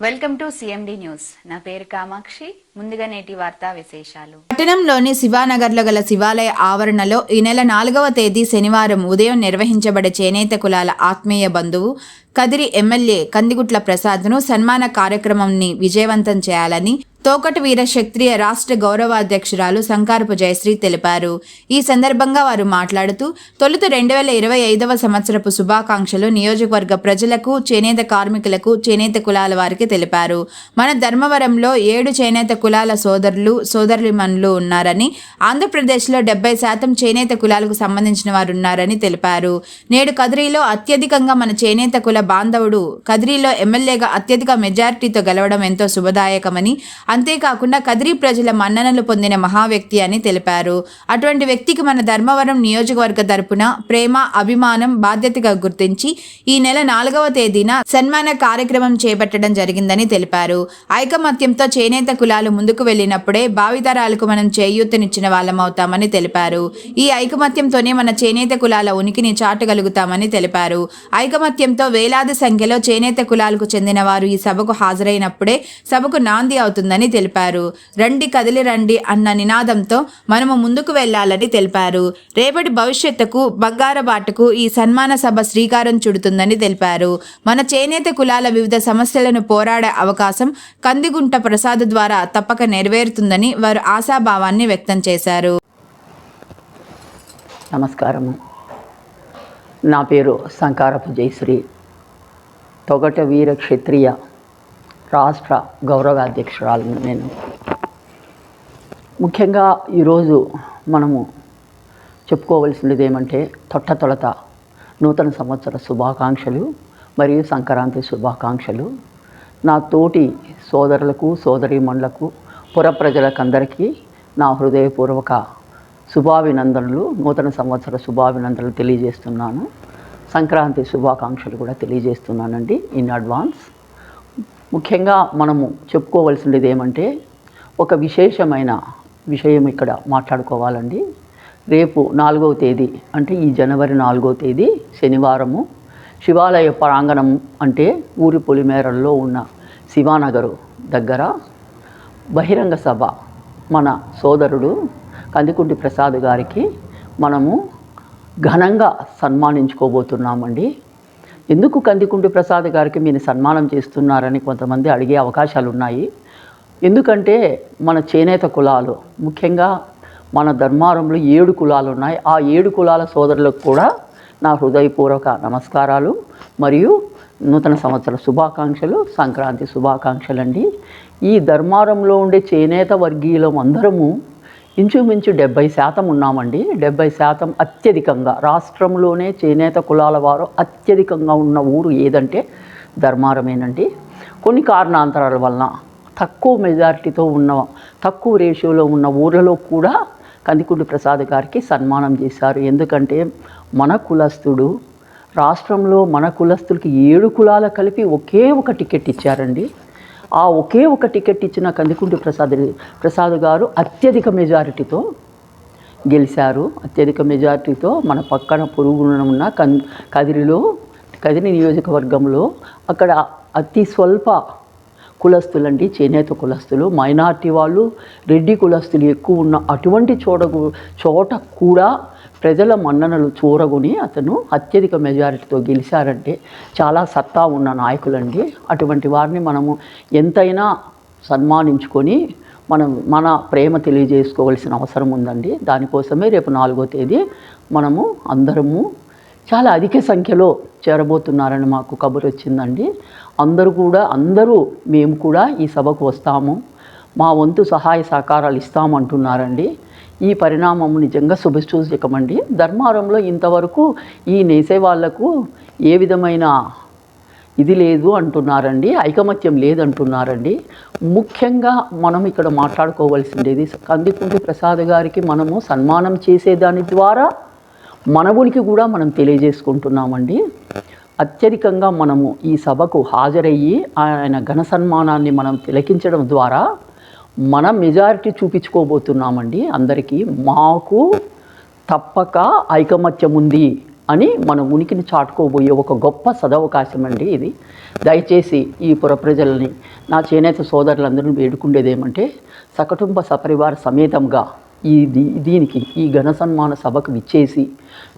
Welcome to CMD news. నా పేరు కామాక్షి. ముందుగా నేటి వార్తా విశేషాలు. పట్టణంలోని శివానగర్లో గల శివాలయ ఆవరణలో ఈ నెల నాలుగవ తేదీ శనివారం ఉదయం నిర్వహించబడే చేనేత కులాల ఆత్మీయ బంధువు కదిరి ఎమ్మెల్యే కందిగుట్ల ప్రసాద్ను సన్మాన కార్యక్రమంని విజయవంతం చేయాలని తోకటి వీర క్షత్రియ రాష్ట్ర గౌరవాధ్యక్షురాలు సంకారపు జయశ్రీ తెలిపారు. ఈ సందర్భంగా వారు మాట్లాడుతూ తొలుత రెండు వేల ఇరవై ఐదవ సంవత్సరపు శుభాకాంక్షలు నియోజకవర్గ ప్రజలకు చేనేత కార్మికులకు చేనేత కులాల వారికి తెలిపారు. మన ధర్మవరంలో ఏడు చేనేత కులాల సోదరులు సోదరులిమన్లు ఉన్నారని ఆంధ్రప్రదేశ్లో డెబ్బై శాతం చేనేత కులాలకు సంబంధించిన వారు ఉన్నారని తెలిపారు. నేడు కదిరిలో అత్యధికంగా మన చేనేత కుల బాంధవుడు కదిరిలో ఎమ్మెల్యేగా అత్యధిక మెజారిటీతో గెలవడం ఎంతో శుభదాయకమని అంతేకాకుండా కదిరి ప్రజల మన్ననలు పొందిన మహా వ్యక్తి అని తెలిపారు. అటువంటి వ్యక్తికి మన ధర్మవరం నియోజకవర్గ తరపున ప్రేమ అభిమానం బాధ్యతగా గుర్తించి ఈ నెల నాలుగవ తేదీన సన్మాన కార్యక్రమం చేపట్టడం జరిగిందని తెలిపారు. ఐకమత్యంతో చేనేత కులాలు ముందుకు వెళ్ళినప్పుడే భావితరాలకు మనం చేయూతనిచ్చిన వాళ్ళమవుతామని తెలిపారు. ఈ ఐకమత్యంతోనే మన చేనేత కులాల ఉనికిని చాటగలుగుతామని తెలిపారు. ఐకమత్యంతో వేలాది సంఖ్యలో చేనేత కులాలకు చెందిన వారు ఈ సభకు హాజరైనప్పుడే సభకు నాంది అవుతుందని తెలిపారు. రండి కదిలి రండి అన్న నినాదంతో మనము ముందుకు వెళ్ళాలని తెలిపారు. రేపటి భవిష్యత్తుకు బంగారబాటుకు ఈ సన్మాన సభ శ్రీకారం చుడుతుందని తెలిపారు. మన చేనేత కులాల వివిధ సమస్యలను పోరాడే అవకాశం కందిగుంట ప్రసాద్ ద్వారా తప్పక నెరవేరుతుందని వారు ఆశాభావాన్ని వ్యక్తం చేశారు. నమస్కారము. నా పేరు సంకారపు జయశ్రీ. తొగట వీర క్షత్రియ రాష్ట్ర గౌరవాధ్యక్షురాలను నేను. ముఖ్యంగా ఈరోజు మనము చెప్పుకోవలసినది ఏమంటే తొట్ట తొలత నూతన సంవత్సర శుభాకాంక్షలు మరియు సంక్రాంతి శుభాకాంక్షలు. నా తోటి సోదరులకు సోదరీమణులకు పుర ప్రజలకందరికీ నా హృదయపూర్వక శుభాభినందనలు నూతన సంవత్సర శుభాభినందనలు తెలియజేస్తున్నాను. సంక్రాంతి శుభాకాంక్షలు కూడా తెలియజేస్తున్నానండి ఇన్ అడ్వాన్స్. ముఖ్యంగా మనము చెప్పుకోవలసినది ఏమంటే ఒక విశేషమైన విషయం ఇక్కడ మాట్లాడుకోవాలండి. రేపు నాలుగవ తేదీ అంటే ఈ జనవరి నాలుగవ తేదీ శనివారము శివాలయ ప్రాంగణం అంటే ఊరి పొలిమేరల్లో ఉన్న శివానగరు దగ్గర బహిరంగ సభ మన సోదరుడు కందికుంటి ప్రసాద్ గారికి మనము ఘనంగా సన్మానించుకోబోతున్నామండి. ఎందుకు కందికుంటి ప్రసాద్ గారికి మీరు సన్మానం చేస్తున్నారని కొంతమంది అడిగే అవకాశాలు ఉన్నాయి ఎందుకంటే మన చేనేత కులాలు ముఖ్యంగా మన ధర్మారంలో ఏడు కులాలు ఉన్నాయి ఆ ఏడు కులాల సోదరులకు కూడా నా హృదయపూర్వక నమస్కారాలు మరియు నూతన సంవత్సర శుభాకాంక్షలు సంక్రాంతి శుభాకాంక్షలు అండి ఈ ధర్మారంలో ఉండే చేనేత వర్గీయులం అందరము ఇంచుమించు డెబ్బై శాతం ఉన్నామండి. డెబ్బై శాతం అత్యధికంగా రాష్ట్రంలోనే చేనేత కులాల వారు అత్యధికంగా ఉన్న ఊరు ఏదంటే ధర్మారమేనండి. కొన్ని కారణాంతరాల వలన తక్కువ మెజారిటీతో ఉన్న తక్కువ రేషియోలో ఉన్న ఊర్లలో కూడా కందికుంటి ప్రసాద్ గారికి సన్మానం చేశారు. ఎందుకంటే మన కులస్తుడు రాష్ట్రంలో మన కులస్తులకి ఏడు కులాల కలిపి ఒకే ఒక టికెట్ ఇచ్చారండి. ఆ ఒకే ఒక టికెట్ ఇచ్చిన కందికుంటి ప్రసాద్ ప్రసాద్ గారు అత్యధిక మెజారిటీతో గెలిచారు అత్యధిక మెజారిటీతో మన పక్కన పొరుగున ఉన్న కన్ కదిరిలో కదిరి నియోజకవర్గంలో అక్కడ అతి స్వల్ప కులస్తులండి చేనేత కులస్తులు మైనార్టీ వాళ్ళు రెడ్డి కులస్తులు ఎక్కువ ఉన్న అటువంటి చోటకు చోట కూడా ప్రజల మన్ననలు చూరగొని అతను అత్యధిక మెజారిటీతో గెలిచారంటే చాలా సత్తా ఉన్న నాయకులండి. అటువంటి వారిని మనము ఎంతైనా సన్మానించుకొని మనం మన ప్రేమ తెలియజేసుకోవాల్సిన అవసరం ఉందండి. దానికోసమే రేపు నాలుగో తేదీ మనము అందరము చాలా అధిక సంఖ్యలో చేరబోతున్నారని మాకు కబురు వచ్చిందండి. అందరూ కూడా అందరూ మేము కూడా ఈ సభకు వస్తాము. మా వంతు సహాయ సహకారాలు ఇస్తామంటున్నారండి. ఈ పరిణామం నిజంగా శుభసూచకమండి. ధర్మారంలో ఇంతవరకు ఈ నేసే వాళ్ళకు ఏ విధమైన ఇది లేదు అంటున్నారండి ఐకమత్యం లేదంటున్నారండి. ముఖ్యంగా మనం ఇక్కడ మాట్లాడుకోవాల్సిండేది కందికుంటి ప్రసాద్ గారికి మనము సన్మానం చేసేదాని ద్వారా మన ఉనికి కూడా మనం తెలియజేసుకుంటున్నామండి. అత్యధికంగా మనము ఈ సభకు హాజరయ్యి ఆయన ఘన సన్మానాన్ని మనం తిలకించడం ద్వారా మన మెజారిటీ చూపించుకోబోతున్నామండి అందరికీ. మాకు తప్పక ఐకమత్యం ఉంది అని మన ఉనికిని చాటుకోబోయే ఒక గొప్ప సదవకాశం అండి ఇది. దయచేసి ఈ పురప్రజల్ని నా చేనేత సోదరులందరూ వేడుకుండేది ఏమంటే సకటుంబ సపరివార సమేతంగా ఈ దీ దీనికి ఈ ఘన సన్మాన సభకు విచ్చేసి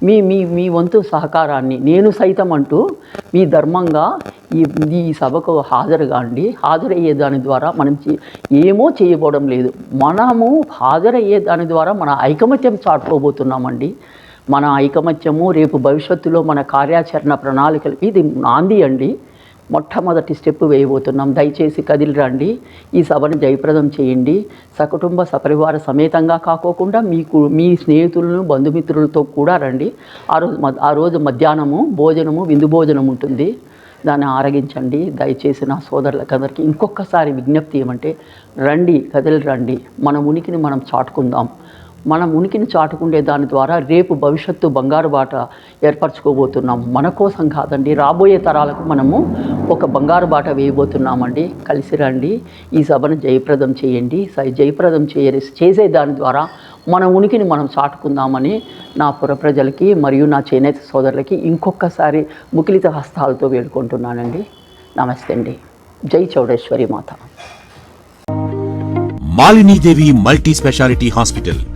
మీ మీ మీ వంతు సహకారాన్ని నేను సైతం అంటూ మీ ధర్మంగా ఈ ఈ సభకు హాజరు కాండి హాజరయ్యే దాని ద్వారా మనం చే- ఏమో చేయబోవడం లేదు. మనము హాజరయ్యే దాని ద్వారా మన ఐకమత్యం చాటుకోబోతున్నామండి. మన ఐకమత్యము రేపు భవిష్యత్తులో మన కార్యాచరణ ప్రణాళికలు ఇది నాంది అండి. మొట్టమొదటి స్టెప్ వేయబోతున్నాం. దయచేసి కదిలి రండి. ఈ సభను జయప్రదం చేయండి. సకుటుంబ సపరివార సమేతంగా కాకోకుండా మీకు మీ స్నేహితులను బంధుమిత్రులతో కూడా రండి. ఆ రోజు ఆ రోజు మధ్యాహ్నము భోజనము విందు భోజనం ఉంటుంది. దాన్ని ఆరగించండి. దయచేసి నా సోదరులకందరికీ ఇంకొకసారి విజ్ఞప్తి ఏమంటే రండి కదిలి రండి. మన ఉనికిని మనం చాటుకుందాం. మనం ఉనికిని చాటుకుండే దాని ద్వారా రేపు భవిష్యత్తు బంగారు బాట ఏర్పరచుకోబోతున్నాం. మన కోసం కాదండి రాబోయే తరాలకు మనము ఒక బంగారు బాట వేయబోతున్నామండి. కలిసి రండి ఈ సభను జయప్రదం చేయండి. స- జయప్రదం చేయ చేసే దాని ద్వారా మన ఉనికిని మనం చాటుకుందామని నా పుర ప్రజలకి మరియు నా చేనేత సోదరులకి ఇంకొకసారి ముకిలిత హస్తాలతో వేడుకుంటున్నానండి. నమస్తే అండి. జై చౌడేశ్వరి మాత. Malinidevi multi speciality hospital